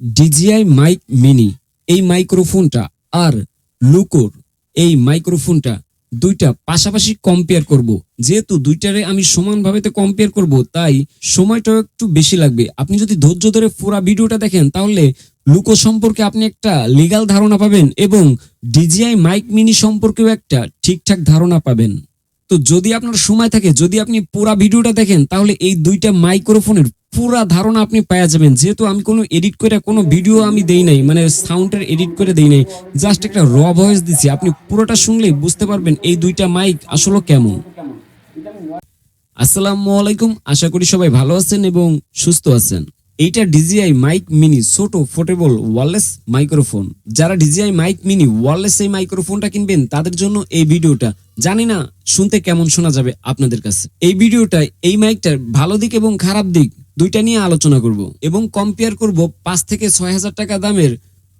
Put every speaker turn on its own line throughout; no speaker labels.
DJI mic mini, এই মাইক্রোফোনটা আর লুকোর এই মাইক্রোফোনটা দুইটা পাশাপাশি কম্পেয়ার করব। যেহেতু দুইটারে আমি সমানভাবে তো কম্পেয়ার করব, তাই সময়টাও একটু বেশি লাগবে। আপনি যদি ধৈর্য ধরে পুরো ভিডিওটা দেখেন, তাহলে লুকো সম্পর্কে আপনি একটা লিগাল ধারণা পাবেন এবং ডিজিআই মাইক মিনি সম্পর্কেও একটা ঠিকঠাক ধারণা পাবেন। তো যদি আপনার সময় থাকে, যদি আপনি পুরা ভিডিওটা দেখেন, তাহলে এই দুইটা মাইক্রোফোনের পুরা ধারণা আপনি পাওয়া যাবেন। যেহেতু আমি কোনো এডিট করে কোনো ভিডিও আমি দেই নাই মানে সাউন্ডের এডিট করে দেই নাই জাস্ট একটা র ভয়েস দিছি। আপনি পুরোটা শুনলেই বুঝতে পারবেন এই দুইটা মাইক আসলে কেমন। আসসালামু আলাইকুম, আশা করি সবাই ভালো আছেন এবং সুস্থ আছেন। এইটা ডিজিআই মাইক মিনি ছোট পোর্টেবল ওয়ারলেস মাইক্রোফোন যারা ডিজিআই মাইক মিনি ওয়ারলেস এই মাইক্রোফোনটা কিনবেন, তাদের জন্য এই ভিডিওটা। জানি না, শুনতে কেমন শোনা যাবে আপনাদের কাছে। এই ভিডিওটা, এই মাইকটার ভালো দিক এবং খারাপ দিক দুইটা নিয়ে আলোচনা করব এবং কম্পেয়ার করব পাঁচ থেকে ছয় হাজার টাকা দামের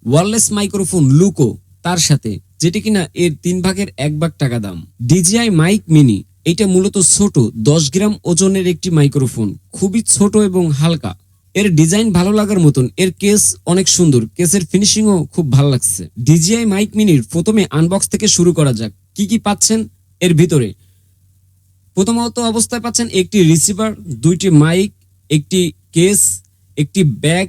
ওয়ারলেস মাইক্রোফোন লুকো তার সাথে, যেটি কিনা এর তিন ভাগের এক ভাগ টাকা দাম। ডিজিআই মাইক মিনি এটা মূলত ছোট, দশ গ্রাম ওজনের একটি মাইক্রোফোন খুবই ছোট এবং হালকা। এর ডিজাইন ভালো লাগার মতন, এর কেস অনেক সুন্দর কেসের ফিনিশিংও খুব ভালো লাগছে। ডিজিআই মাইক মিনির প্রথমে আনবক্স থেকে শুরু করা যাক, কি কি পাচ্ছেন এর ভিতরে। প্রথমত অবস্থায় পাচ্ছেন একটি রিসিভার দুইটি মাইক একটি কেস, একটি ব্যাগ,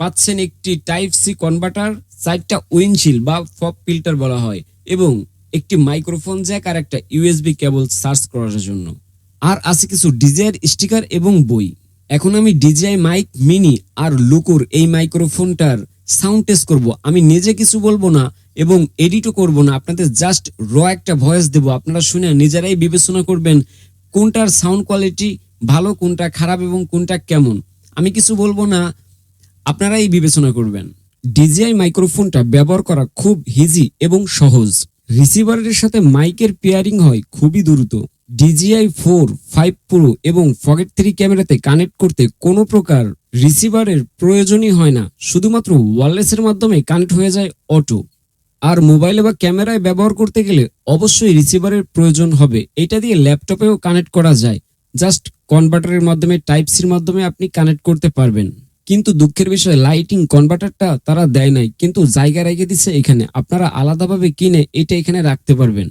পাচ্ছেন একটি টাইপ সি কনভার্টার, চারটা উইন্ডশিল বা ফপ ফিল্টার বলা হয়, এবং একটি মাইক্রোফোন জ্যাক আর একটা ইউএসবি কেবল সার্চ করার জন্য। আর আছে কিছু ডিজাইয়ের স্টিকার এবং বই। এখন আমি ডিজিআই মাইক, মিনি আর লুকুর এই মাইক্রোফোনটার সাউন্ড টেস্ট করব। আমি নিজে কিছু বলব না এবং এডিটও করব না, আপনাদের জাস্ট র একটা ভয়েস দেব। আপনারা শুনে নিজেরাই বিবেচনা করবেন কোনটার সাউন্ড কোয়ালিটি ভালো কোনটা খারাপ এবং কোনটা কেমন? আমি কিছু বলব না, আপনারাই বিবেচনা করবেন। ডিজিআই মাইক্রোফোনটা ব্যবহার করা খুব হিজি এবং সহজ। রিসিভারের সাথে মাইকের পেয়ারিং হয় খুবই দ্রুত। ডিজিআই ফোর ফাইভ প্রো এবং ফকেট থ্রি ক্যামেরাতে কানেক্ট করতে কোনো প্রকার রিসিভারের প্রয়োজনই হয় না। শুধুমাত্র ওয়ারলেসের মাধ্যমে কানেক্ট হয়ে যায় অটো আর মোবাইলে বা ক্যামেরায় ব্যবহার করতে গেলে অবশ্যই রিসিভারের প্রয়োজন হবে। এটা দিয়ে ল্যাপটপেও কানেক্ট করা যায়। জাস্ট কনভার্টারের মাধ্যমে টাইপ সির মাধ্যমে আপনি কানেক্ট করতে পারবেন। কিন্তু দুঃখের বিষয় লাইটিং কনভার্টারটা তারা দেয় নাই। কিন্তু জায়গা রেখে দিচ্ছে এখানে। আপনারা আলাদাভাবে কিনে এটা এখানে রাখতে পারবেন।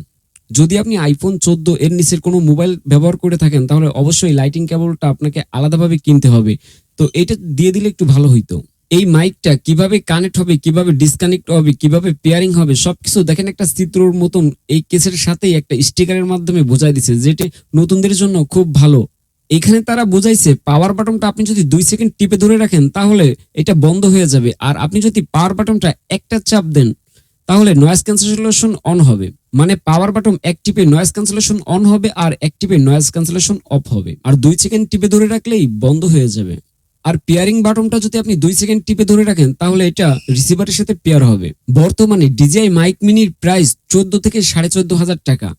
যদি আপনি আইফোন চোদ্দ এর নিচের কোনো মোবাইল ব্যবহার করে থাকেন, তাহলে অবশ্যই লাইটিং কেবলটা আপনাকে আলাদাভাবে কিনতে হবে। তো এটা দিয়ে দিলে একটু ভালো হইতো। এই মাইকটা কীভাবে কানেক্ট হবে, কীভাবে ডিসকানেক্ট হবে, কীভাবে পেয়ারিং হবে, সবকিছু দেখেন একটা চিত্রর মতন এই কেসের সাথেই একটা স্টিকারের মাধ্যমে বোঝাই দিছে, যেটি নতুনদের জন্য খুব ভালো। এখানে তারা বোঝাইছে পাওয়ার বাটনটা আপনি যদি দুই সেকেন্ড টিপে ধরে রাখেন, তাহলে এটা বন্ধ হয়ে যাবে। আর আপনি যদি পাওয়ার বাটনটা একটা চাপ দেন, তাহলে নয়েজ ক্যান্সেলেশন অন হবে। মানে পাওয়ার বাটন এক টিপে নয়েজ ক্যান্সেলেশন অন হবে আর এক টিপে নয়েজ ক্যান্সেলেশন অফ হবে। আর দুই সেকেন্ড টিপে ধরে রাখলেই বন্ধ হয়ে যাবে। আর পেয়ারিং বাটনটা যদি আপনি দুই সেকেন্ড টিপে ধরে রাখেন, তাহলে এটা রিসিভারের সাথে পেয়ার হবে। বর্তমানে ডিজিআই মাইক মিনির প্রাইস চোদ্দ থেকে সাড়ে চোদ্দ হাজার টাকা।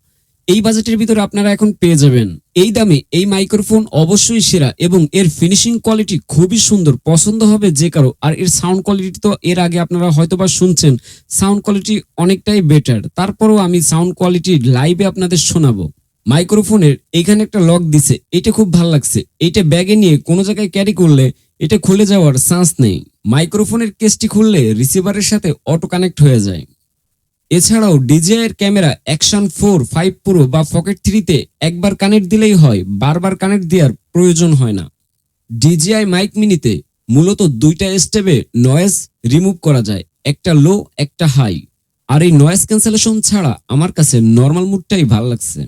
এই বাজেটের ভিতরে আপনারা এখন পেয়ে যাবেন। এই দামে এই মাইক্রোফোন অবশ্যই সেরা এবং এর ফিনিশিং কোয়ালিটি খুবই সুন্দর, পছন্দ হবে যে কারও। আর এর সাউন্ড কোয়ালিটি তো এর আগে আপনারা হয়তোবা শুনছেন সাউন্ড কোয়ালিটি অনেকটাই বেটার তারপরও আমি সাউন্ড কোয়ালিটি লাইভে আপনাদের শোনাবো। মাইক্রোফোনের এখানে একটা লক দিছে, এটা খুব ভালো লাগছে। এটা ব্যাগে নিয়ে কোনো জায়গায় ক্যারি করলে এটা খুলে যাওয়ার চান্স নেই। মাইক্রোফোনের কেসটি খুললে রিসিভারের সাথে অটো কানেক্ট হয়ে যায়। এছাড়াও ডিজিআই এর camera action four, five pro বা পকেট থ্রিতে একবার কানেক্ট দিলেই হয়, বারবার কানেক্ট দেওয়ার প্রয়োজন হয় না। ডিজিআই মাইক মিনিতে মূলত দুইটা স্টেপে নয়েজ রিমুভ করা যায়, একটা লো একটা হাই আর এই নয়েজ ক্যান্সেলেশন ছাড়া আমার কাছে নর্মাল মুডটাই ভালো লাগছে।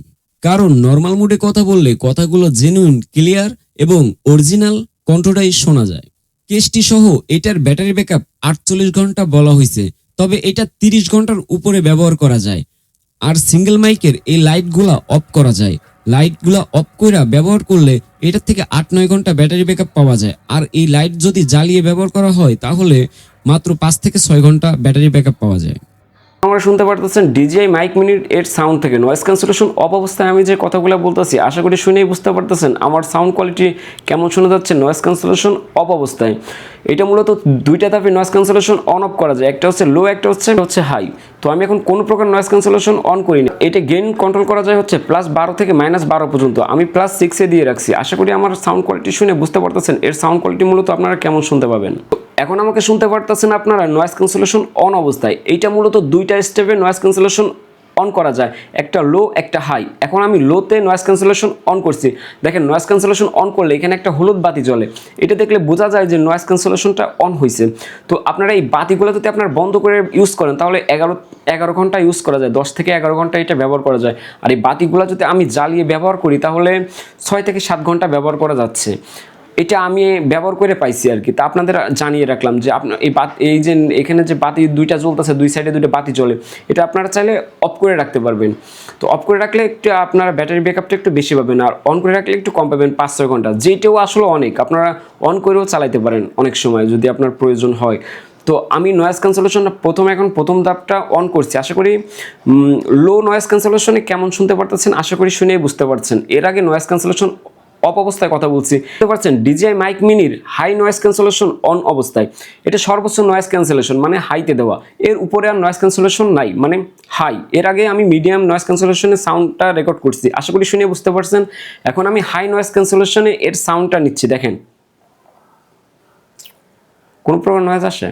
কারণ নর্মাল মুডে কথা বললে কথাগুলো জেনুইন ক্লিয়ার এবং অরিজিনাল কণ্ঠটাই শোনা যায়। কেসটি সহ এটার ব্যাটারি ব্যাকআপ আটচল্লিশ ঘণ্টা বলা হয়েছে তবে এটা তিরিশ ঘণ্টার উপরে ব্যবহার করা যায়। আর সিঙ্গেল মাইকের এই লাইটগুলা অফ করা যায়। লাইটগুলা অফ কইরা ব্যবহার করলে এটার থেকে আট নয় ঘণ্টা ব্যাটারি ব্যাকআপ পাওয়া যায়। আর এই লাইট যদি জ্বালিয়ে ব্যবহার করা হয়, তাহলে মাত্র পাঁচ থেকে ছয় ঘণ্টা ব্যাটারি ব্যাকআপ পাওয়া যায়।
আমরা শুনতে পারতেছেন ডিজিআই মাইক মিনিট এর সাউন্ড থেকে। নয়েস ক্যান্সেলেশন অফ অবস্থায় আমি যে কথাগুলো বলতেছি, আশা করি শুনেই বুঝতে পারতেছেন। আমার সাউন্ড কোয়ালিটি কেমন শোনা যাচ্ছে? নয়েস ক্যান্সেলেশন অফ অবস্থায়। এটা মূলত দুইটা ধাপে নয়েস ক্যান্সেলেশন অন অফ করা যায়। একটা হচ্ছে লো একটা হচ্ছে হচ্ছে হাই তো আমি এখন কোনো প্রকার নয়েস ক্যান্সেলেশন অন করি না। এটা গেইন কন্ট্রোল করা যায় হচ্ছে প্লাস বারো থেকে মাইনাস বারো পর্যন্ত। আমি প্লাস সিক্সে দিয়ে রাখছি। আশা করি আমার সাউন্ড কোয়ালিটি শুনে বুঝতে পারতেছেন। এর সাউন্ড কোয়ালিটি মূলত আপনারা কেমন শুনতে পাবেন। এখন আমাকে শুনতে পারতেছেন আপনারা নয়েস ক্যান্সেলেশন অন অবস্থায়। এইটা মূলত দুইটা স্টেপে নয়েস ক্যান্সেলেশন অন করা যায়। একটা লো একটা হাই এখন আমি লোতে নয়েস ক্যান্সেলেশন অন করছি। দেখেন নয়েস ক্যান্সেলেশন অন করলে এখানে একটা হলুদ বাতি জ্বলে। এটা দেখলে বোঝা যায় যে নয়েস ক্যান্সেলেশনটা অন হয়েছে তো আপনারা এই বাতিগুলো যদি আপনার বন্ধ করে ইউজ করেন, তাহলে এগারো এগারো ঘণ্টা ইউজ করা যায়। দশ থেকে এগারো ঘণ্টা এটা ব্যবহার করা যায়। আর এই বাতিগুলো যদি আমি জ্বালিয়ে ব্যবহার করি, তাহলে ছয় থেকে সাত ঘণ্টা ব্যবহার করা যাচ্ছে। এটা আমি ব্যবহার করে পাইছি আর কি। তা আপনাদের জানিয়ে রাখলাম যে আপনার এই বাত এই যে এখানে যে বাতি দুইটা জ্বলতেছে, দুই সাইডে দুইটা বাতি জ্বলে, এটা আপনারা চাইলে অফ করে রাখতে পারবেন। তো অফ করে রাখলে একটু আপনারা ব্যাটারি ব্যাকআপটা একটু বেশি পাবেন আর অন করে রাখলে একটু কম পাবেন, পাঁচ ছয় ঘণ্টা। যেটাও আসলে অনেক, আপনারা অন করেও চালাইতে পারেন অনেক সময় যদি আপনার প্রয়োজন হয়। তো আমি নয়েজ ক্যান্সেলেশনটা প্রথম, এখন প্রথম ধাপটা অন করছি। আশা করি লো নয়েজ ক্যান্সেলেশনে কেমন শুনতে পারতেছেন? আশা করি শুনেই বুঝতে পারছেন। এর আগে নয়েজ ক্যান্সেলেশন অফ অবস্থায় কথা বলছি। বুঝতে পারছেন? ডিজিআই মাইক মিনির হাই নয়েস ক্যান্সেলেশন অন অবস্থায়। এটা সর্বোচ্চ নয়েস ক্যান্সেলেশন মানে হাইতে দেওয়া। এর উপরে আর নয়েস ক্যান্সেলেশন নাই মানে হাই এর আগে আমি মিডিয়াম নয়েস ক্যান্সেলেশনের সাউন্ডটা রেকর্ড করছি। আশা করি শুনে বুঝতে পারছেন? এখন আমি হাই নয়েস ক্যান্সেলেশনে এর সাউন্ডটা নিচ্ছি, দেখেন। কোন প্রকার নয়েজ আসে?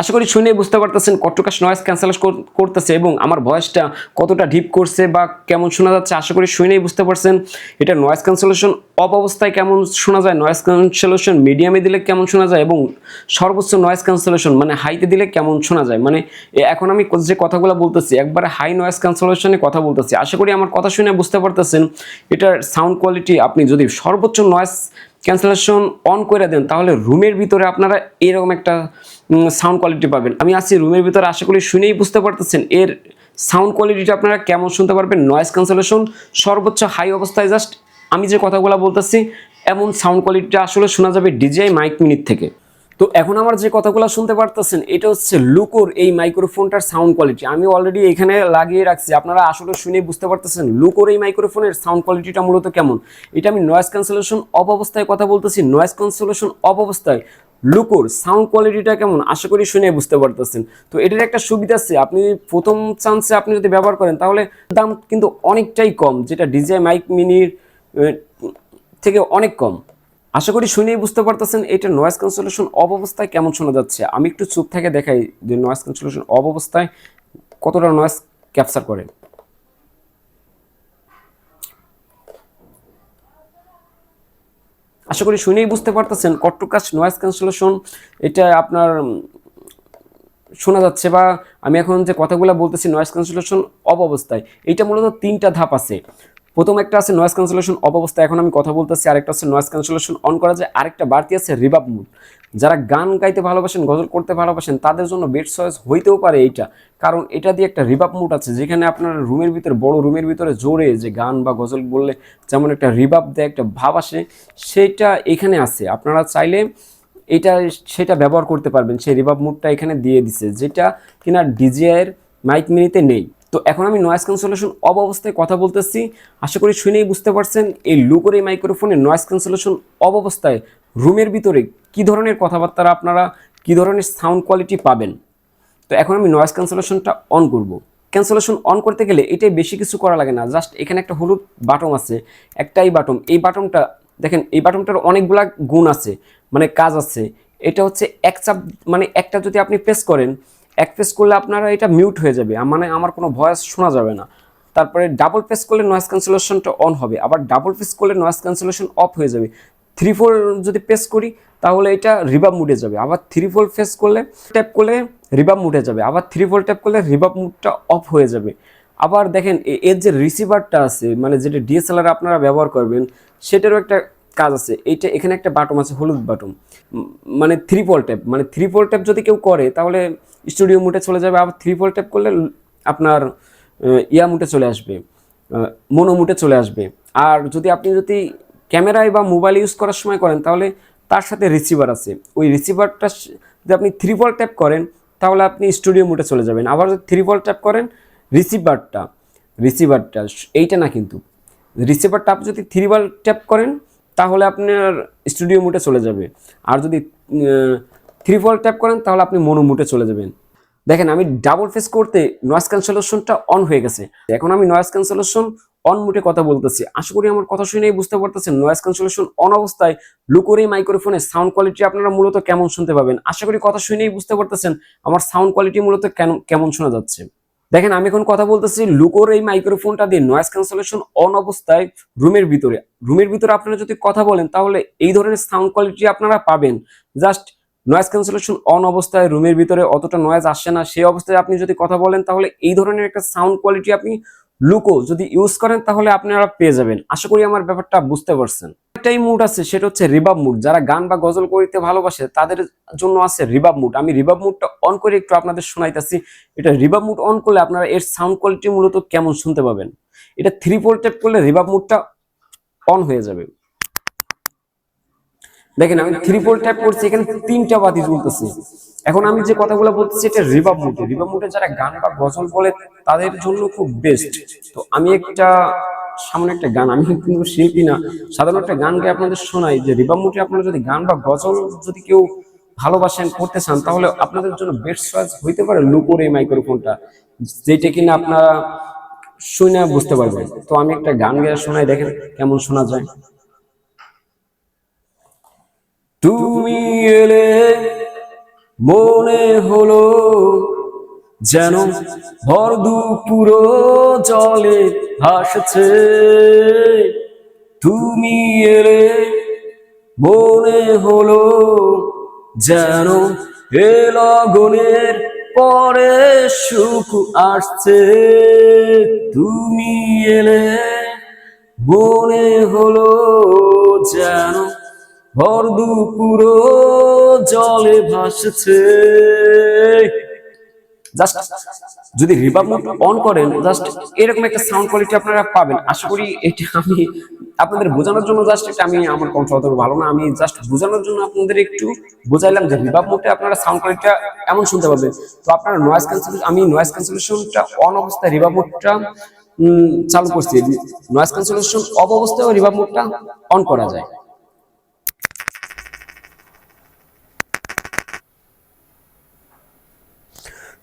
আশা করি শুনে বুঝতে পারতেছেন কট্টকাশ নয়েজ ক্যান্সেল করতেছে এবং আমার ভয়েসটা কতটা ডিপ করছে বা কেমন শোনা যাচ্ছে, আশা করি শুনেই বুঝতে পারছেন। এটা নয়েস ক্যান্সেলেশন অফ অবস্থায় কেমন শোনা যায় নয়েজ ক্যান্সেলেশন মিডিয়ামে দিলে কেমন শোনা যায় এবং সর্বোচ্চ নয়েজ ক্যান্সেলেশন মানে হাইতে দিলে কেমন শোনা যায়? মানে এখন আমি যে কথাগুলো বলতেছি, একবারে হাই নয়েজ ক্যান্সেলেশনে কথা বলতেছি। আশা করি আমার কথা শুনে বুঝতে পারতেছেন। এটার সাউন্ড কোয়ালিটি আপনি যদি সর্বোচ্চ নয়েজ ক্যান্সেলেশন অন করে দেন, তাহলে রুমের ভিতরে আপনারা এরকম একটা সাউন্ড কোয়ালিটি পাবেন। আমি আছি রুমের ভিতরে, আশা করি শুনেই বুঝতে পারতেছেন। এর সাউন্ড কোয়ালিটিটা আপনারা কেমন শুনতে পারবেন? নয়েস ক্যান্সেলেশন সর্বোচ্চ হাই অবস্থায় জাস্ট আমি যে কথাগুলো বলতেছি, এমন সাউন্ড কোয়ালিটিটা আসলে শোনা যাবে ডিজিআই মাইক মিনিট থেকে। তো এখন আমার যে কথাগুলো শুনতে পারতেছেন, এটা হচ্ছে লুকোর এই মাইক্রোফোনটার সাউন্ড কোয়ালিটি আমি অলরেডি এখানে লাগিয়ে রাখছি। আপনারা আসলে শুনে বুঝতে পারতেছেন, লুকোর এই মাইক্রোফোনের সাউন্ড কোয়ালিটিটা মূলত কেমন। এটা আমি নয়েস ক্যান্সেলেশন অফ অবস্থায় কথা বলতেছি। নয়েস ক্যান্সেলেশন অফ অবস্থায় লুকোর সাউন্ড কোয়ালিটিটা কেমন, আশা করি শুনে বুঝতে পারতেছেন। তো এটার একটা সুবিধা আছে। আপনি প্রথম চান্সে আপনি যদি ব্যবহার করেন, তাহলে দাম কিন্তু অনেকটাই কম, যেটা ডিজে মাইক মিনির থেকে অনেক কম। আশা করি শুনেই বুঝতে পারতেছেন, এটা নয়েস ক্যান্সেলেশন অব অবস্থায় কেমন শোনা যাচ্ছে। আমি একটু চুপ থেকে দেখাই যে নয়েজ ক্যান্সেলেশন অব অবস্থায় কতটা নয়েস ক্যাপচার করে। আশা করি শুনেই বুঝতে পারতেছেন কট্টকাশ নয়েস ক্যান্সেলেশন এটা আপনার শোনা যাচ্ছে বা আমি এখন যে কথাগুলো বলতেছি নয়েস ক্যান্সেলেশন অব অবস্থায় এটা মূলত তিনটা ধাপ আছে। প্রথম একটা আছে নয়েস ক্যান্সেলেশন অব অবস্থায় এখন আমি কথা বলতেছি, আরেকটা আছে নয়েস ক্যান্সেলেশন অন করা যায়, আরেকটা বাড়তি আছে রিবাব মুড যারা গান গাইতে ভালোবাসেন, গজল করতে ভালোবাসেন, তাদের জন্য বেড চয়েস হইতেও পারে এইটা। কারণ এটা দিয়ে একটা রিবাব মুড আছে, যেখানে আপনার রুমের ভিতরে, বড় রুমের ভিতরে জোরে যে গান বা গজল বললে যেমন একটা রিবাব দেয়, একটা ভাব আসে, সেটা এখানে আছে। আপনারা চাইলে এটা, সেটা ব্যবহার করতে পারবেন, সেই রিভাব মুডটা এখানে দিয়ে দিছে, যেটা কিনা ডিজিআইয়ের মাইক মিনিতে নেই। তো এখন আমি নয়েস ক্যান্সেলেশন অব অবস্থায় কথা বলতেছি। আশা করি শুনেই বুঝতে পারছেন এই লুকোর এই মাইক্রোফোনে নয়েস ক্যান্সেলেশন অব অবস্থায় রুমের ভিতরে কি ধরনের কথাবার্তা আপনারা, কি ধরনের সাউন্ড কোয়ালিটি পাবেন? তো এখন আমি নয়েস ক্যান্সেলেশনটা অন করব। ক্যান্সেলেশন অন করতে গেলে এটাই বেশি কিছু করা লাগে না। জাস্ট এখানে একটা হলুদ বাটন আছে, একটাই বাটন এই বাটনটা দেখেন, এই বাটনটার অনেকগুলা গুণ আছে মানে কাজ আছে। এটা হচ্ছে এক চাপ মানে একটা যদি আপনি প্রেস করেন এক প্রেস করলে আপনারা এটা মিউট হয়ে যাবে। মানে আমার কোনো ভয়েস শোনা যাবে না। তারপরে ডাবল প্রেস করলে নয়েস ক্যান্সেলেশনটা অন হবে। আবার ডাবল প্রেস করলে নয়েস ক্যান্সেলেশন অফ হয়ে যাবে। থ্রি ফোর যদি প্রেস করি, তাহলে এটা রিবাব মুডে যাবে। আবার থ্রি ফোর প্রেস করলে ট্যাপ করলে রিবাব মুডে যাবে। আবার থ্রি ফোর ট্যাপ করলে রিবাব মুডটা অফ হয়ে যাবে। আবার দেখেন এর যে রিসিভারটা আছে মানে যেটা ডিএসএলআর আপনারা ব্যবহার করবেন, সেটারও একটা কাজ আছে, এইটা এখানে একটা বাটম আছে, হলুদ বাটম মানে থ্রি পল ট্যাপ মানে থ্রি পল ট্যাপ যদি কেউ করে, তাহলে স্টুডিও মুডে চলে যাবে, আবার থ্রি পল ট্যাপ করলে আপনার ইয়া মুটে চলে আসবে মনো মুটে চলে আসবে। আর যদি আপনি যদি ক্যামেরায় বা মোবাইল ইউজ করার সময় করেন, তাহলে তার সাথে রিসিভার আছে। ওই রিসিভারটা যদি আপনি থ্রি বল ট্যাপ করেন, তাহলে আপনি স্টুডিও মুটে চলে যাবেন। আবার যদি থ্রি বল ট্যাপ করেন রিসিভারটা রিসিভারটা এইটা না কিন্তু। রিসিভারটা আপনি যদি থ্রি বল ট্যাপ করেন তাহলে আপনার স্টুডিও মুটে চলে যাবে। আর যদি থ্রি বল ট্যাপ করেন, তাহলে আপনি মনো মুটে চলে যাবেন। দেখেন, আমি ডাবল ফেস করতে নয়েজ ক্যান্সেলেশনটা অন হয়ে গেছে। এখন আমি নয়েজ ক্যান্সেলেশন অন মুটে কথা বলতেছি। আশা করি আমার কথা শুনেই বুঝতে পারতেছেন নয়েজ ক্যান্সেলেশন অন অবস্থায় লুকোরি মাইক্রোফোনের সাউন্ড কোয়ালিটি আপনারা মূলত কেমন শুনতে পাবেন? আশা করি কথা শুনেই বুঝতে পারতেছেন, আমার সাউন্ড কোয়ালিটি মূলত কেমন শোনা যাচ্ছে। দেখেন, আমি এখন কথা বলতেছি লুকোর এই মাইক্রোফোনটা দিয়ে নয়েজ ক্যান্সেলেশন অন অবস্থায় রুমের ভিতরে। রুমের ভিতরে আপনারা যদি কথা বলেন, তাহলে এই ধরনের সাউন্ড কোয়ালিটি আপনারা পাবেন। জাস্ট নয়েজ ক্যান্সেলেশন অন অবস্থায় রুমের ভিতরে অতটা নয়েজ আসে না। সেই অবস্থায় আপনি যদি কথা বলেন, তাহলে এই ধরনের একটা সাউন্ড কোয়ালিটি আপনি লুকো যদি ইউজ করেন, তাহলে আপনারা পেয়ে যাবেন। আশা করি আমার ব্যাপারটা বুঝতে পারছেন। একটাই মুড আছে, সেটা হচ্ছে রিবাব মুড যারা গান বা গজল করতে ভালোবাসে, তাদের জন্য আছে রিবাব মুড আমি রিবাব মুডটা অন করে একটু আপনাদের শোনাইতেছি। এটা রিবাব মুড অন করলে আপনারা এর সাউন্ড কোয়ালিটি মূলত কেমন শুনতে পাবেন? এটা থ্রি ফোর ট্যাপ করলে রিবাব মুডটা অন হয়ে যাবে। দেখেন, আমি থ্রি ফোর ট্যাপ করছি, এখানে তিনটা বাতি জ্বলতেছে। এখন আমি যে কথাগুলো বলতেছি, এটা রিবাব মুডে রিবাব মুডে যারা গান বা গজল বলে, তাদের জন্য খুব বেস্ট তো আমি একটা সামনে একটা গান, আমি কিন্তু শিল্পী না। সাধারণ একটা গান গায়ে আপনাদের শোনাই যে রিবাব মুডে আপনারা যদি গান বা গজল যদি কেউ ভালোবাসেন, করতে চান, তাহলে আপনাদের জন্য বেস্ট চয়েস হইতে পারে লুকোর এই মাইক্রোফোনটা যেটা কিনা আপনারা শুনে বুঝতে পারবেন। তো আমি একটা গান গেয়ে শোনাই, দেখেন কেমন শোনা যায়। তুমি এলে, মনে হলো যেন ভর দুপুর জলে ভাসছে। তুমি এলে, মনে হলো যেন এ লগনের পরে সুখ আসছে। তুমি এলে, মনে হলো যেন ভর দুপুর জলে ভাসছে। জাস্ট যদি রিভাব মোড অন করেন জাস্ট এরকম একটা সাউন্ড কোয়ালিটি আপনারা পাবেন। আশা করি এটা আমি আপনাদের বোঝানোর জন্য জাস্ট এটা আমি, আমার কণ্ঠ অত ভালো না, আমি জাস্ট বোঝানোর জন্য আপনাদের একটু বোঝাইলাম যে রিভাব মোডে আপনারা সাউন্ড কোয়ালিটিটা এমন শুনতে পাবেন। তো আপনারা নয়েজ ক্যান্সেলেশন আমি নয়েজ ক্যান্সেলেশনটা অন অবস্থায় রিভাব মোডটা চালু করছি। নয়েজ ক্যান্সেলেশন অব অবস্থায় রিভাব মোডটা অন করা যায়।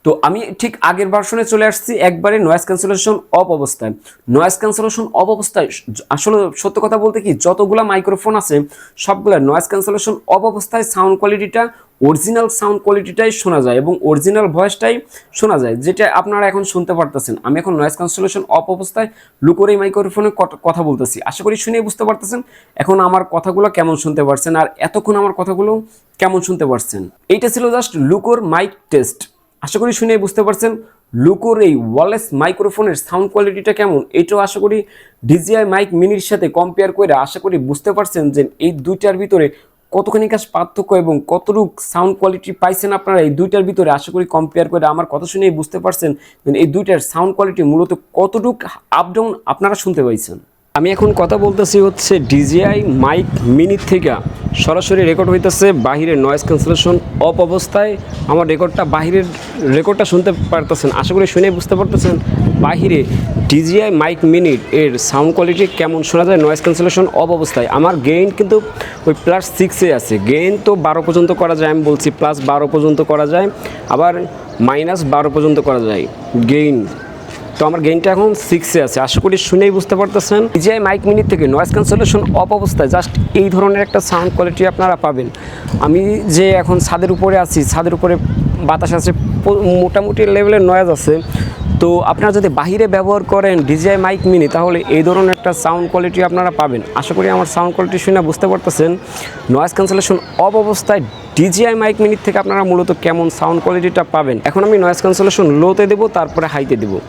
তো আমি ঠিক আগের ভার্সনে চলে আসছি, একবারে নয়েস ক্যান্সেলেশন অফ অবস্থায়। নয়েস ক্যান্সেলেশন অফ অবস্থায়, আসলে সত্য কথা বলতে কি, যতগুলা মাইক্রোফোন আছে, সবগুলা নয়েস ক্যান্সেলেশন অফ অবস্থায় সাউন্ড কোয়ালিটিটা অরিজিনাল সাউন্ড কোয়ালিটিটাই শোনা যায় এবং অরিজিনাল ভয়েসটাই শোনা যায়, যেটা আপনারা এখন শুনতে পারতেছেন। আমি এখন নয়েস ক্যান্সেলেশন অফ অবস্থায় লুকোরে মাইক্রোফোনে কথা বলতেছি। আশা করি শুনে বুঝতে পারতেছেন এখন আমার কথাগুলো কেমন শুনতে পারছেন আর এতক্ষণ আমার কথাগুলো কেমন শুনতে পারছেন। এইটা ছিল জাস্ট লুকোর মাইক টেস্ট আশা করি শুনে বুঝতে পারছেন। লুকোর এই ওয়ালেস মাইক্রোফোনের সাউন্ড কোয়ালিটিটা কেমন, এটাও আশা করি ডিজিআই মাইক মিনির সাথে কম্পেয়ার করে আশা করি বুঝতে পারছেন যে এই দুইটার ভিতরে কতখানি কাজ পার্থক্য এবং কতটুক সাউন্ড কোয়ালিটি পাইছেন আপনারা এই দুইটার ভিতরে আশা করি কম্পেয়ার করে আমার কথা শুনেই বুঝতে পারছেন এই দুইটার সাউন্ড কোয়ালিটি মূলত কতটুক আপ ডাউন আপনারা শুনতে পাইছেন। আমি এখন কথা বলতেছি হচ্ছে ডিজিআই মাইক মিনি থেকে। সরাসরি রেকর্ড হইতেছে বাহিরের নয়েজ ক্যান্সেলেশন অপ অবস্থায়। আমার রেকর্ডটা বাহিরের রেকর্ডটা শুনতে পারতেছেন, আশা করি শুনে বুঝতে পারতেছেন। বাহিরে ডিজিআই মাইক মিনিট এর সাউন্ড কোয়ালিটি কেমন শোনা যায় নয়েজ ক্যান্সেলেশন অফ অবস্থায়। আমার গেইন কিন্তু ওই প্লাস সিক্সে আছে। গেইন তো বারো পর্যন্ত করা যায়, আমি বলছি প্লাস বারো পর্যন্ত করা যায়, আবার মাইনাস বারো পর্যন্ত করা যায়। গেইন তো আমার গেইনটা এখন সিক্সে আছে। আশা করি শুনেই বুঝতে পারতেছেন। ডিজিআই মাইক মিনিট থেকে নয়েস ক্যান্সেলেশন অফ অবস্থায়। জাস্ট এই ধরনের একটা সাউন্ড কোয়ালিটি আপনারা পাবেন। আমি যে এখন ছাদের উপরে আছি, ছাদের উপরে বাতাস আছে মোটামুটি লেভেলের নয়েজ আছে। তো আপনারা যদি বাহিরে ব্যবহার করেন ডিজিআই মাইক মিনি তাহলে এই ধরনের একটা সাউন্ড কোয়ালিটি আপনারা পাবেন। আশা করি আমার সাউন্ড কোয়ালিটি শুনে বুঝতে পারতেছেন। নয়েজ ক্যান্সেলেশন অফ অবস্থায় ডিজিআই মাইক মিনিট থেকে আপনারা মূলত কেমন সাউন্ড কোয়ালিটিটা পাবেন। এখন আমি নয়েজ ক্যান্সেলেশন লোতে দেবো, তারপরে হাইতে দেবো।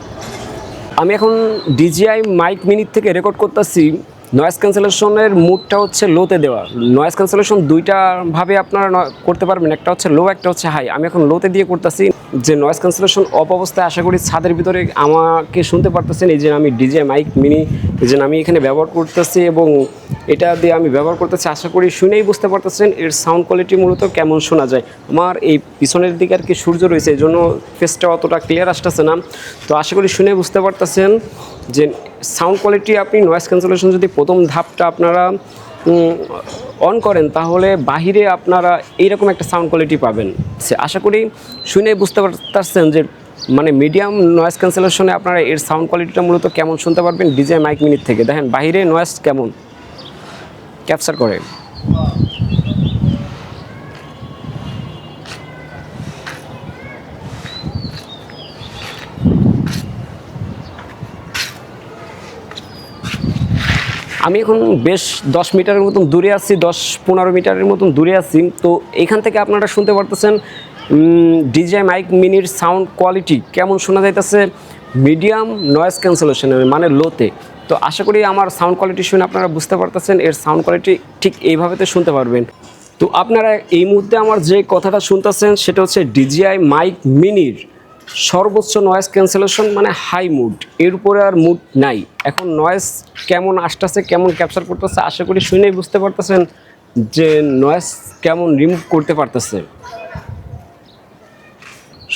আমি এখন ডিজিআই মাইক মিনিট থেকে রেকর্ড করতেছি। নয়েজ ক্যান্সেলেশনের মুডটা হচ্ছে লোতে দেওয়া। নয়েস ক্যান্সেলেশন দুইটা ভাবে আপনারা করতে পারবেন। একটা হচ্ছে লো একটা হচ্ছে হাই আমি এখন লোতে দিয়ে করতেছি যে নয়েস ক্যান্সেলেশন অপ অবস্থায় আশা করি ছাদের ভিতরে আমাকে শুনতে পারতেছেন। এই যে আমি ডিজে মাইক মিনি যে আমি এখানে ব্যবহার করতেছি এবং এটা দিয়ে আমি ব্যবহার করতেছি, আশা করি শুনেই বুঝতে পারতেছেন। এর সাউন্ড কোয়ালিটি মূলত কেমন শোনা যায়। আমার এই পিছনের দিকে আর কি সূর্য রয়েছে এই জন্য ফেসটা অতটা ক্লিয়ার আসতেছে না। তো আশা করি শুনে বুঝতে পারতেছেন। যে সাউন্ড কোয়ালিটি আপনি নয়েস ক্যান্সেলেশন যদি প্রথম ধাপটা আপনারা অন করেন, তাহলে বাহিরে আপনারা এইরকম একটা সাউন্ড কোয়ালিটি পাবেন। সে আশা করি শুনে বুঝতে পারতেছেন যে মানে মিডিয়াম নয়েস ক্যান্সেলেশনে আপনারা এর সাউন্ড কোয়ালিটিটা মূলত কেমন শুনতে পারবেন? ডিজে মাইক মিনিট থেকে। দেখেন, বাহিরে নয়েস কেমন? ক্যাপচার করে। আমি এখন বেশ দশ মিটারের মতন দূরে আছি, দশ পনেরো মিটারের মতন দূরে আছি। তো এখান থেকে আপনারা শুনতে পারতেছেন ডিজে মাইক মিনির সাউন্ড কোয়ালিটি কেমন শোনা যাইতেছে? মিডিয়াম নয়েজ ক্যান্সেলেশনের মানে লোতে তো। আশা করি আমার সাউন্ড কোয়ালিটি শুনে আপনারা বুঝতে পারতেছেন, এর সাউন্ড কোয়ালিটি ঠিক এইভাবেতে শুনতে পারবেন। তো আপনারা এই মুহূর্তে আমার যে কথাটা শুনতেছেন, সেটা হচ্ছে ডিজিআই মাইক মিনির সর্বোচ্চ নয়েজ ক্যান্সেলেশন মানে হাই মুড এর উপরে আর মুড নাই। এখন নয়েজ কেমন আসতেছে, কেমন ক্যাপচার করতেছে, আশা করি শুনেই বুঝতে পারতেছেন যে নয়েজ কেমন রিমুভ করতে পারতেছে।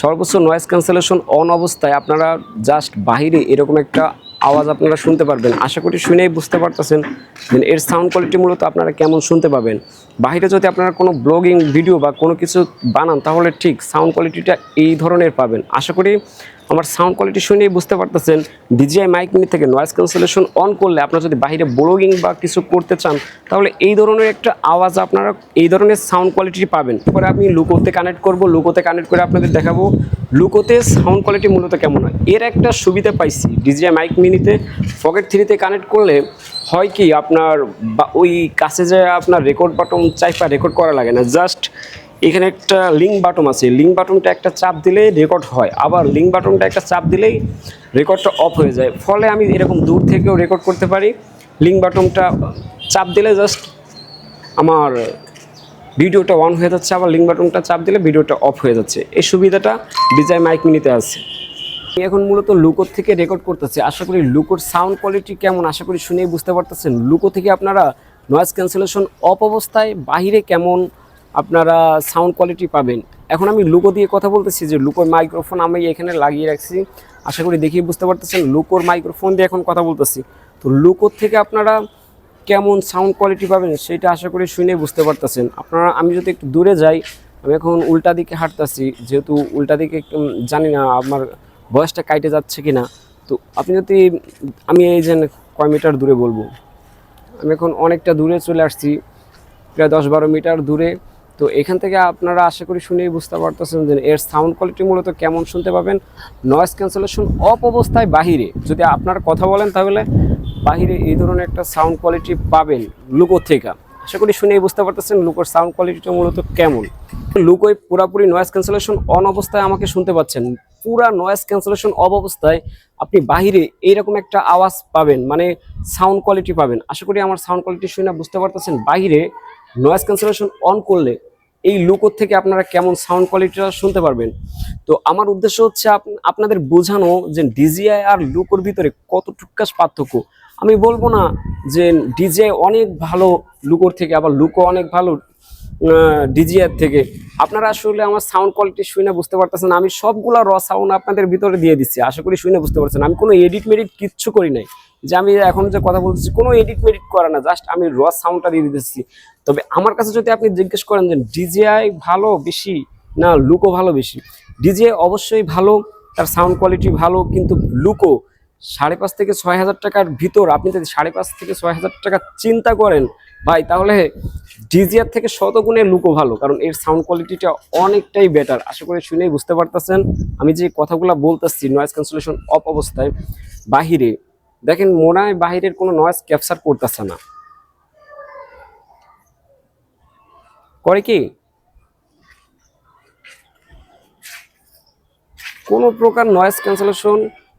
সর্বোচ্চ নয়েজ ক্যান্সেলেশন অন অবস্থায় আপনারা জাস্ট বাহিরে এরকম একটা আওয়াজ আপনারা শুনতে পারবেন। আশা করি শুনেই বুঝতে পারতেছেন যে এর সাউন্ড কোয়ালিটি মূলত আপনারা কেমন শুনতে পাবেন। বাইরে যদি আপনারা কোনো ব্লগিং ভিডিও বা কোনো কিছু বানান, তাহলে ঠিক সাউন্ড কোয়ালিটিটা এই ধরনের পাবেন। আশা করি আমার সাউন্ড কোয়ালিটি শুনেই বুঝতে পারতেছেন। ডিজিআই মাইক মিনি থেকে নয়েজ ক্যান্সেলেশন অন করলে আপনারা যদি বাইরে ব্লগিং বা কিছু করতে চান, তাহলে এই ধরনের একটা আওয়াজ আপনারা এই ধরনের সাউন্ড কোয়ালিটি পাবেন। পরে আমি লুকোতে কানেক্ট করব। লুকোতে কানেক্ট করে আপনাদের দেখাবো। লুকোতে সাউন্ড কোয়ালিটি মূলত কেমন হয়? এর একটা সুবিধা পাইছি, ডিজিআই মাইক মিনিতে পকেট থ্রিতে কানেক্ট করলে হয় কি আপনার ওই কাছে যে আপনার রেকর্ড বাটন চাইপা রেকর্ড করা লাগে না জাস্ট এখানে একটা লিঙ্ক বাটন আছে লিঙ্ক বাটনটা একটা চাপ দিলেই রেকর্ড হয়, আবার লিঙ্ক বাটনটা একটা চাপ দিলেই রেকর্ডটা অফ হয়ে যায়, ফলে আমি এরকম দূর থেকেও রেকর্ড করতে পারি লিঙ্ক বাটনটা চাপ দিলে জাস্ট আমার ভিডিওটা অন হয়ে যাচ্ছে, আবার লিঙ্ক বাটনটা চাপ দিলে ভিডিওটা অফ হয়ে যাচ্ছে। এই সুবিধাটা ডিজাই মাইক মিনিতে আছে। এখন মূলত লুকোর থেকে রেকর্ড করতেছি। আশা করি লুকোর সাউন্ড কোয়ালিটি কেমন, আশা করি শুনেই বুঝতে পারতেছেন। লুকো থেকে আপনারা নয়েজ ক্যান্সেলেশন অফ অবস্থায় বাহিরে কেমন আপনারা সাউন্ড কোয়ালিটি পাবেন? এখন আমি লুকো দিয়ে কথা বলতেছি যে লুকোর মাইক্রোফোন আমি এখানে লাগিয়ে রাখছি। আশা করি দেখেই বুঝতে পারতেছেন লুকোর মাইক্রোফোন দিয়ে এখন কথা বলতেছি। তো লুকোর থেকে আপনারা কেমন সাউন্ড কোয়ালিটি পাবেন সেটা আশা করি শুনে বুঝতে পারতেছেন। আপনারা, আমি যদি একটু দূরে যাই, আমি এখন উল্টা দিকে হাঁটতেছি, যেহেতু উল্টা দিকে জানি না আমার বয়সটা কাইটে যাচ্ছে কি না তো আপনি যদি, আমি এই যে কয় মিটার দূরে বলব? আমি এখন অনেকটা দূরে চলে আসছি, প্রায় দশ বারো মিটার দূরে। তো এখান থেকে আপনারা আশা করি শুনেই বুঝতে পারতেছেন যে এর সাউন্ড কোয়ালিটি মূলত কেমন শুনতে পাবেন। নয়েজ ক্যান্সেলেশন অপ অবস্থায় বাহিরে। যদি আপনারা কথা বলেন তাহলে বাহিরে এই ধরনের একটা সাউন্ড কোয়ালিটি পাবেন লুকো থেকে। আশা করি শুনেই বুঝতে পারতেছেন লুকোর সাউন্ড কোয়ালিটিটা মূলত কেমন। লুকোয় পুরাপুরি নয়েজ ক্যান্সেলেশন অন অবস্থায় আমাকে শুনতে পাচ্ছেন। পুরা নয়েজ ক্যান্সেলেশন অব অবস্থায় আপনি বাহিরে এইরকম একটা আওয়াজ পাবেন মানে সাউন্ড কোয়ালিটি পাবেন। আশা করি আমার সাউন্ড কোয়ালিটি শুনে বুঝতে পারতেছেন। বাহিরে নয়েজ ক্যান্সেলেশন অন করলে এই লুকোর থেকে আপনারা কেমন সাউন্ড কোয়ালিটিটা শুনতে পারবেন। তো আমার উদ্দেশ্য হচ্ছে আপ- আপনাদের বোঝানো যে ডিজিআই আর লুকোর ভিতরে কতটুকাস পার্থক্য। আমি বলব না যে ডিজে অনেক ভালো লুকোর থেকে, আবার লুকো অনেক ভালো ডিজিআর থেকে। আপনারা আসলে আমার সাউন্ড কোয়ালিটি শুনে বুঝতে পারতেছেন আমি সবগুলো র সাউন্ড আপনাদের ভিতরে দিয়ে দিচ্ছি, আশা করি শুনে বুঝতে পারছেন। আমি কোনো এডিট মেডিট কিচ্ছু করি নাই। যে আমি এখন যে কথা বলতেছি, কোনো এডিট মেডিট করে না জাস্ট আমি র সাউন্ডটা দিয়ে দিতেছি। তবে আমার কাছে যদি আপনি জিজ্ঞেস করেন যে ডিজিআই ভালো বেশি না লুকো ভালো বেশি? ডিজিআই অবশ্যই ভালো, তার সাউন্ড কোয়ালিটি ভালো, কিন্তু লুকো সাড়ে পাঁচ থেকে ছয় হাজার টাকার ভিতর আপনি যদি সাড়ে পাঁচ থেকে ছয় হাজার টাকা চিন্তা করেন, ভাই, তাহলে ডিজিআর থেকে শতগুণে লুকো ভালো, কারণ এর সাউন্ড কোয়ালিটিটা অনেকটাই বেটার আশা করি শুনেই বুঝতে পারতেছেন। আমি যে কথাগুলো বলতেছি নয়েজ ক্যান্সেলেশন অফ অবস্থায়, বাহিরে, দেখেন মনে হয় বাহিরের কোনো নয়েজ ক্যাপচার করতেছে না। করে কি? কোনো প্রকার নয়েজ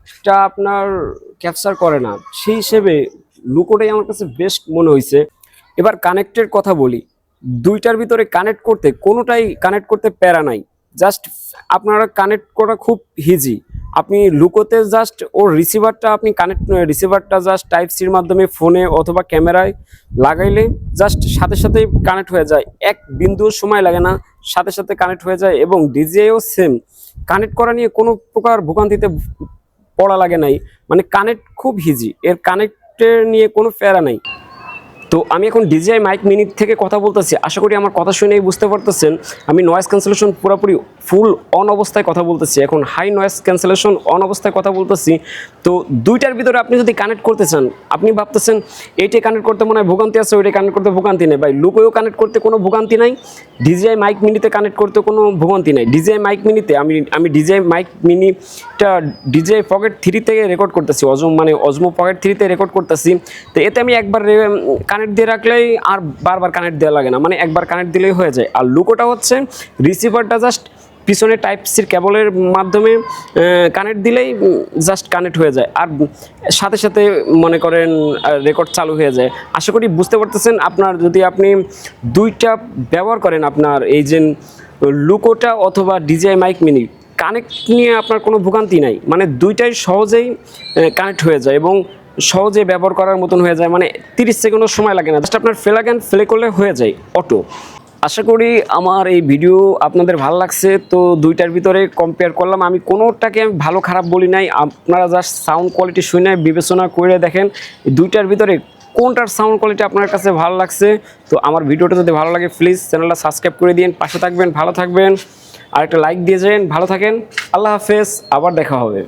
ক্যান্সেলেশনটা আপনার ক্যাপচার করে না। সেই হিসেবে লুকোটাই আমার কাছে বেস্ট মনে হয়েছে এবার কানেক্টের কথা বলি। দুইটার ভিতরে কানেক্ট করতে, কোনোটাই কানেক্ট করতে প্যারা নাই। জাস্ট আপনারা কানেক্ট করা খুব হিজি আপনি লুকোতে জাস্ট ওর রিসিভারটা আপনি কানেক্ট রিসিভারটা জাস্ট টাইপ সির মাধ্যমে ফোনে অথবা ক্যামেরায় লাগাইলে জাস্ট সাথে সাথে কানেক্ট হয়ে যায়। এক বিন্দুর সময় লাগে না, সাথে সাথে কানেক্ট হয়ে যায় এবং ডিজেও সেম কানেক্ট করা নিয়ে কোনো প্রকার ভোগান্তিতে পড়া লাগে নাই। মানে কানেক্ট খুব হিজি এর কানেক্টের নিয়ে কোনো প্যারা নাই। তো আমি এখন ডিজিআই মাইক মিনিট থেকে কথা বলতেছি। আশা করি আমার কথা শুনেই বুঝতে পারতেছেন। আমি নয়েস ক্যান্সেলেশন পুরোপুরি ফুল অন অবস্থায় কথা বলতেছি। এখন হাই নয়েস ক্যান্সেলেশন অন অবস্থায় কথা বলতেছি। তো দুইটার ভিতরে আপনি যদি কানেক্ট করতে চান, আপনি ভাবতেছেন, এইটাই কানেক্ট করতে মনে হয় ভোগান্তি আছে, ওইটাই কানেক্ট করতে ভোগান্তি নেই। ভাই লুকোয়েও কানেক্ট করতে কোনো ভোগান্তি নাই। ডিজিআই মাইক মিনিতে কানেক্ট করতে কোনো ভোগান্তি নাই। ডিজিআই মাইক মিনিতে আমি আমি ডিজিআই মাইক মিনিটা ডিজিআই পকেট থ্রি থেকে রেকর্ড করতেছি। অজম মানে অজমো পকেট থ্রিতে রেকর্ড করতেছি। তো এতে আমি একবার কানেক্ট দিয়ে রাখলেই আর বারবার কানেক্ট দেওয়া লাগে না। মানে একবার কানেক্ট দিলেই হয়ে যায়। আর লুকোটা হচ্ছে রিসিভারটা জাস্ট পিছনে টাইপ সির কেবলের মাধ্যমে কানেক্ট দিলেই জাস্ট কানেক্ট হয়ে যায়। আর সাথে সাথে মনে করেন রেকর্ড চালু হয়ে যায়। আশা করি বুঝতে পারতেছেন, আপনার যদি আপনি দুইটা ব্যবহার করেন আপনার এই যে লুকোটা অথবা ডিজিআই মাইক মিনি কানেক্ট নিয়ে আপনার কোনো ভোগান্তি নাই। মানে দুইটাই সহজেই কানেক্ট হয়ে যায় এবং সহজে ব্যবহার করার মতন হয়ে যায় মানে তিরিশ সেকেন্ডও সময় লাগে না। জাস্ট আপনার ফেলাগান ফেলে করলে হয়ে যায় অটো আশা করি আমার এই ভিডিও আপনাদের ভালো লাগছে, তো দুইটার ভিতরে কম্পেয়ার করলাম। আমি কোনোটাকে আমি ভালো, খারাপ বলি নাই। আপনারা জাস্ট সাউন্ড কোয়ালিটি শুনে বিবেচনা করে দেখেন দুইটার ভিতরে কোনটার সাউন্ড কোয়ালিটি আপনার কাছে ভালো লাগছে। তো আমার ভিডিওটা যদি ভালো লাগে প্লিজ চ্যানেলটা সাবস্ক্রাইব করে দিন পাশে থাকবেন, ভালো থাকবেন। আর একটা লাইক দিয়ে যাবেন, ভালো থাকেন। আল্লাহ হাফেজ, আবার দেখা হবে।